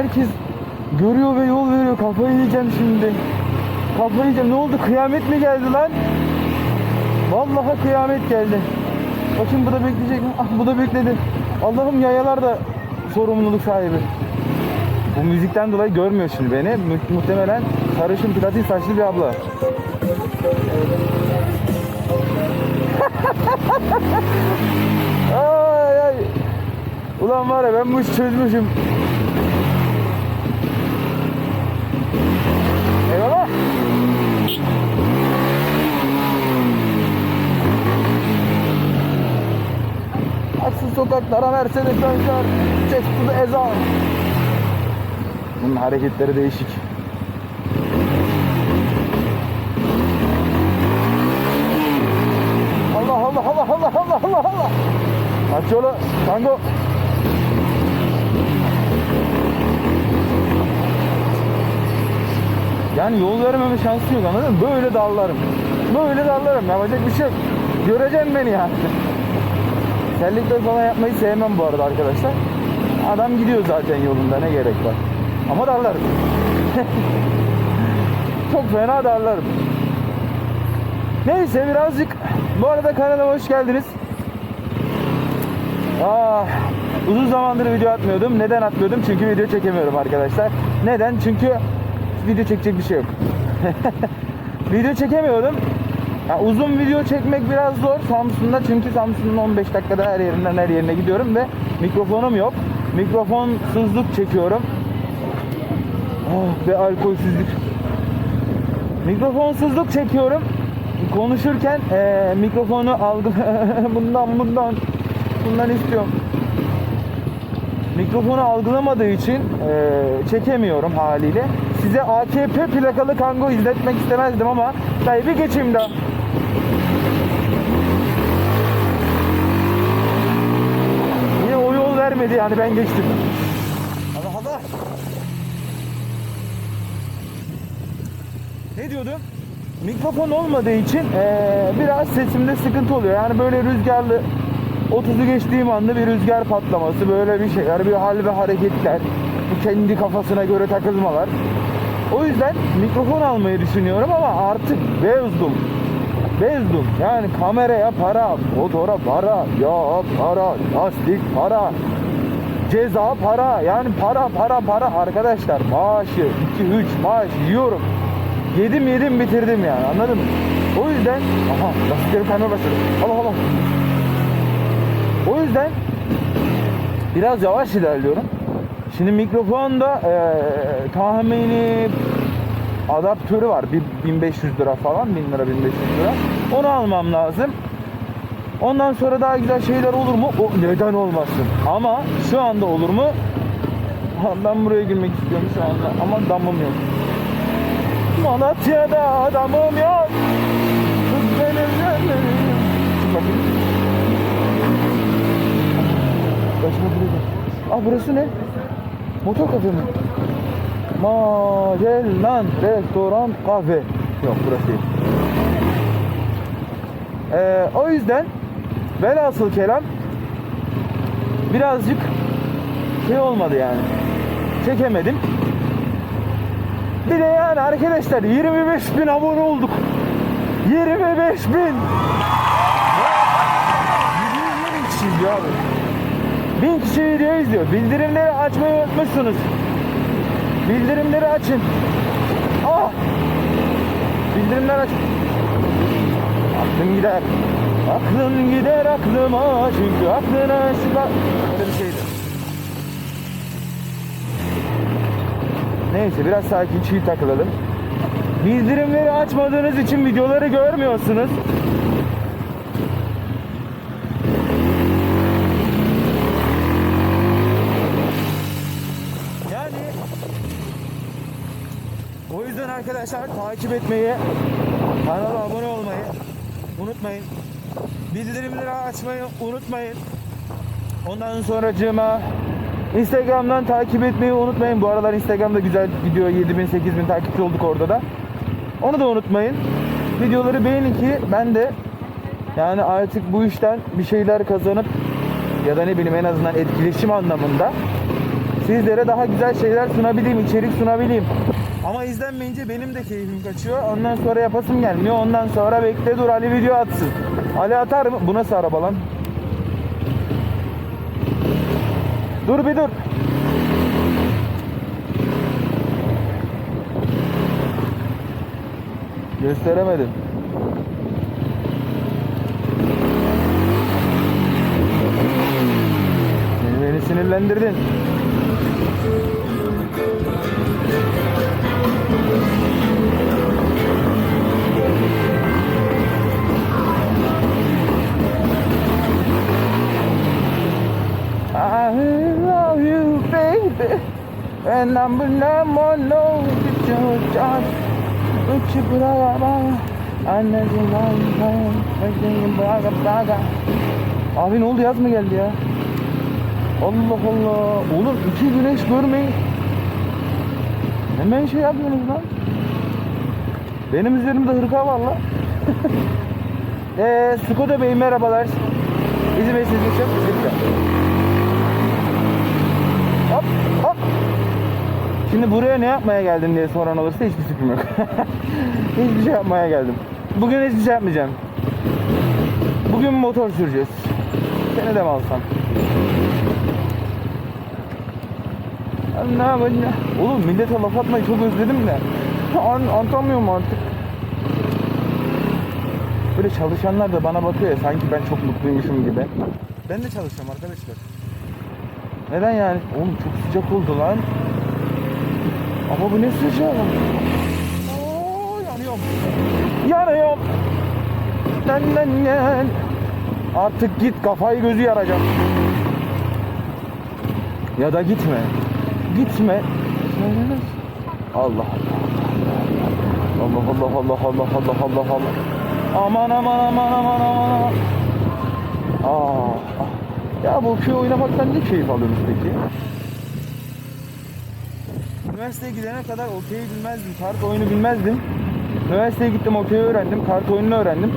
Herkes görüyor ve yol veriyor. Kafayı yiyeceğim şimdi. Kafayı yiyeceğim. Ne oldu? Kıyamet mi geldi lan? Vallahi kıyamet geldi. Bakın bu da bekleyecek mi? Ah bu da bekledi. Allah'ım yayalar da sorumluluk sahibi. Bu müzikten dolayı görmüyor şimdi beni. Mu- muhtemelen sarışın platin saçlı bir abla. ay ay. Ulan var ya ben bu işi çözmüşüm. Eyvallah. Aksız sokaklara Mercedes Benz'ler Çekti ezan Bunun hareketleri değişik. Allah Allah Allah Allah Allah Allah Allah. Aç yolu? Tango Yani yol vermeme şansı yok anladın mı? Böyle dallarım. Böyle dallarım. Yapacak bir şey yok. Göreceksin beni yani. Terlikle falan yapmayı sevmem bu arada arkadaşlar. Adam gidiyor zaten yolunda ne gerek var. Ama darlarım. Çok fena darlarım. Neyse birazcık bu arada kanalıma hoş geldiniz. Ah, uzun zamandır video atmıyordum. Neden atmıyordum? Çünkü video çekemiyorum arkadaşlar. Neden? Çünkü video çekecek bir şey yok. video çekemiyordum. Ya uzun video çekmek biraz zor Samsun'da çünkü Samsun'un 15 dakikada her yerinden her yerine gidiyorum ve mikrofonum yok. Mikrofonsuzluk çekiyorum. Oh, ve alkolsüzlük. Mikrofonsuzluk çekiyorum. Konuşurken eee, mikrofonu algı bundan bundan bundan istiyorum. Mikrofonu algılamadığı için eee, çekemiyorum haliyle. Size AKP plakalı kango izletmek istemezdim ama bir geçeyim daha. Yine o yol vermedi yani ben geçtim. Allah Allah. Ne diyordum? Mikrofon olmadığı için eee, biraz sesimde sıkıntı oluyor. Yani böyle rüzgarlı 30'u geçtiğim anda bir rüzgar patlaması, böyle bir şeyler, bir hal ve hareketler, bu kendi kafasına göre takılmalar. O yüzden mikrofon almayı düşünüyorum ama artık bezdum. Bezdum. Yani kameraya para, motora para, yağ para, lastik para, ceza para. Yani para para para arkadaşlar. Maaşı 2-3 maaş yiyorum. Yedim yedim bitirdim yani anladın mı? O yüzden aha lastiklerim kaymaya başladı. Allah Allah. O yüzden biraz yavaş ilerliyorum. Şimdi mikrofonda eee tahmini adaptörü var. Bir 1500 lira falan. 1000 lira 1500 lira. Onu almam lazım. Ondan sonra daha güzel şeyler olur mu? O neden olmasın? Ama şu anda olur mu? Ben buraya girmek istiyorum şu anda ama damım yok. Malatya'da adamım yok. Kız benim Aa burası ne? Motor kafe mi? Magellan Restoran Kafe. Yok burası değil. Ee, o yüzden velhasıl kelam birazcık şey olmadı yani. Çekemedim. Bir de yani arkadaşlar 25 bin abone olduk. 25 bin. 20 kişiyiz ya abi. Bin kişi video izliyor. Bildirimleri açmayı unutmuşsunuz. Bildirimleri açın. Ah! Bildirimler aç. Aklın gider. Aklın gider aklıma çünkü aklına şıkar. Öyle bir şeydi. Neyse biraz sakin çiğ takılalım. Bildirimleri açmadığınız için videoları görmüyorsunuz. Yani o yüzden arkadaşlar takip etmeyi, kanala abone olmayı unutmayın. Bildirimleri açmayı unutmayın. Ondan sonra cıma Instagram'dan takip etmeyi unutmayın. Bu aralar Instagram'da güzel gidiyor. 7000 8000 takipçi olduk orada da. Onu da unutmayın. Videoları beğenin ki ben de yani artık bu işten bir şeyler kazanıp ya da ne bileyim en azından etkileşim anlamında Sizlere daha güzel şeyler sunabileyim, içerik sunabileyim. Ama izlenmeyince benim de keyfim kaçıyor. Ondan sonra yapasım gelmiyor. Ondan sonra bekle dur Ali video atsın. Ali atar mı? Bu nasıl araba lan? Dur bir dur. Gösteremedim. Beni, beni sinirlendirdin. And I'm you're just what you put on Annesi var ben braga braga Abi ne oldu yaz mı geldi ya? Allah Allah. Oğlum iki güneş görmeyin. Hemen şey yapmıyorsunuz lan. Benim üzerimde hırka var lan. Eee Skoda Bey merhabalar. Bizim esnafımız çok teşekkürler. Hop hop. Şimdi buraya ne yapmaya geldin diye soran olursa hiçbir fikrim yok. hiçbir şey yapmaya geldim. Bugün hiçbir şey yapmayacağım. Bugün motor süreceğiz. Seni de mi alsam? Allah Allah. Oğlum millete laf atmayı çok özledim de. An anlatamıyorum artık. Böyle çalışanlar da bana bakıyor ya sanki ben çok mutluymuşum gibi. Ben de çalışıyorum arkadaşlar. Neden yani? Oğlum çok sıcak oldu lan. Ama bu ne sıcak? Oo, yanıyorum. Yanıyorum. Lan lan lan. Artık git kafayı gözü yaracağım. Ya da gitme. Gitme. Allah Allah. Allah Allah Allah Allah Allah Allah Allah. Aman aman aman aman aman. Aa. ah. Ya bu köy oynamaktan ne keyif alıyorsunuz peki? Üniversiteye gidene kadar okey bilmezdim, kart oyunu bilmezdim. Üniversiteye gittim okey öğrendim, kart oyununu öğrendim.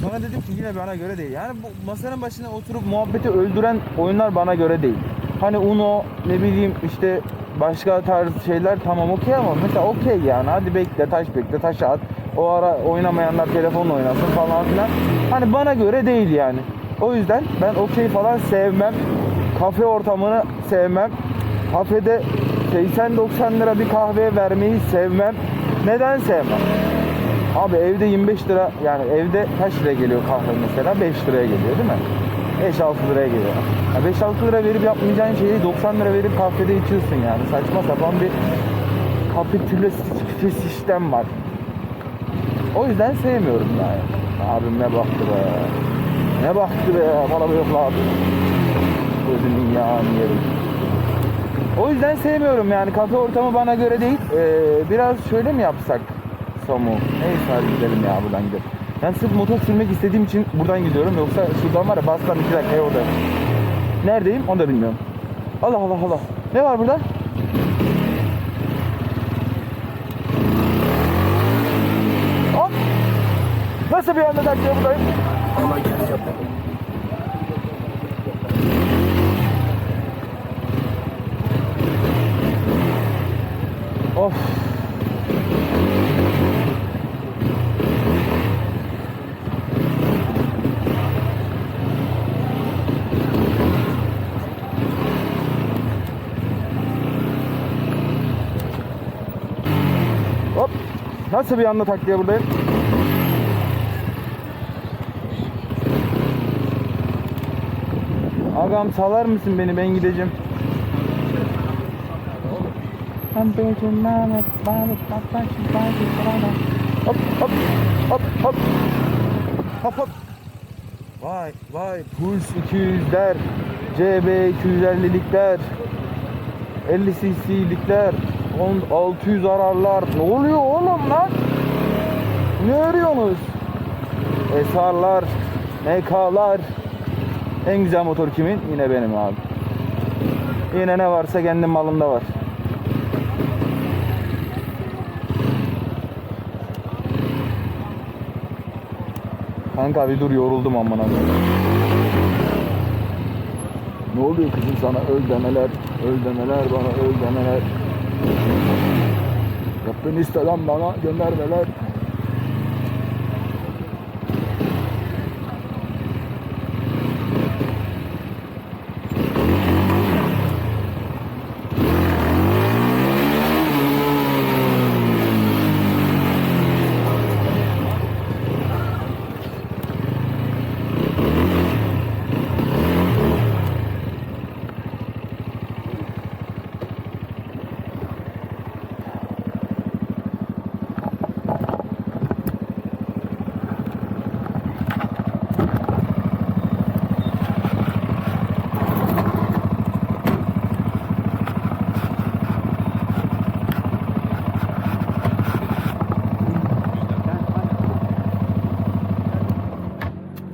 Sonra dedim ki yine bana göre değil. Yani bu masanın başına oturup muhabbeti öldüren oyunlar bana göre değil. Hani Uno ne bileyim işte başka tarz şeyler tamam okey ama mesela okey yani hadi bekle taş bekle taş at. O ara oynamayanlar telefonla oynasın falan filan. Hani bana göre değil yani. O yüzden ben okey falan sevmem. Kafe ortamını sevmem. Kafede 80-90 lira bir kahve vermeyi sevmem. Neden sevmem? Abi evde 25 lira yani evde kaç liraya geliyor kahve mesela? 5 liraya geliyor değil mi? 5-6 liraya geliyor. Ya 5-6 lira verip yapmayacağın şeyi 90 lira verip kafede içiyorsun yani. Saçma sapan bir kapitülastik bir sistem var. O yüzden sevmiyorum yani. Abim ne baktı be. Ne baktı be. Bana yok abi. Gözünün yağını yerim. O yüzden sevmiyorum yani kafe ortamı bana göre değil. Ee, biraz şöyle mi yapsak Samu? Neyse hadi gidelim ya buradan gidelim. Ben sırf motor sürmek istediğim için buradan gidiyorum. Yoksa şuradan var ya bastan 2 dakikaya orada. Neredeyim onu da bilmiyorum. Allah Allah Allah. Ne var burada? Hop. Nasıl bir anda dakika buradayım? Ama gel Nasıl bir anda takliye buradayım? Agam salar mısın beni ben gideceğim. Hop hop hop hop. Hop hop. Vay vay Puls 200'ler, CB 250'likler, 50 cc'likler, 600 ararlar. Ne oluyor oğlum lan? Ne arıyorsunuz? SR'lar, MK'lar. En güzel motor kimin? Yine benim abi. Yine ne varsa kendim malımda var. Kanka bir dur yoruldum amına. Ne oluyor kızım sana öl demeler, öl demeler bana öl demeler. Yaptığın isteden bana göndermeler.